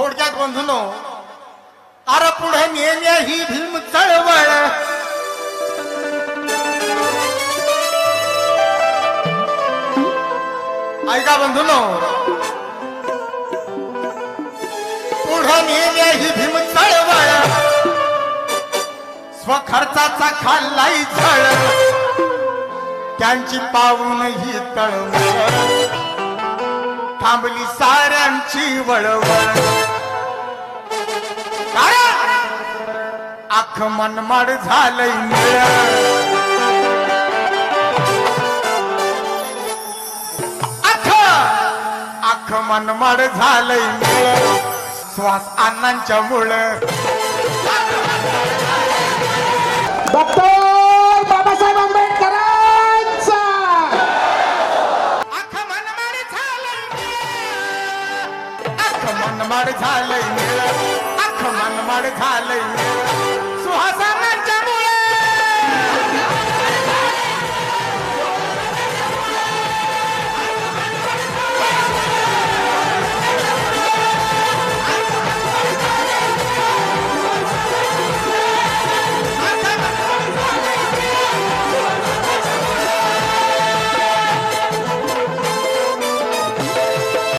थोडक्यात बंधनो अरे पुढे नेल्या ही भीम चळवळ. ऐका बंधनो पुढे नेल्या ही भीम चळवळ. स्वखर्चाचा खाल्लाई झळ. त्यांची पाहून ही तळमळ. थांबली साऱ्यांची वळवळ. अख मनमाड झालंय अख अख मनमाड झालंय श्वास अण्णांच्या मुळ. डॉक्टर बाबासाहेब आंबेडकरांचा. अख मनमाड झालंय. अख मनमाड झालंय. अख मनमाड झालंय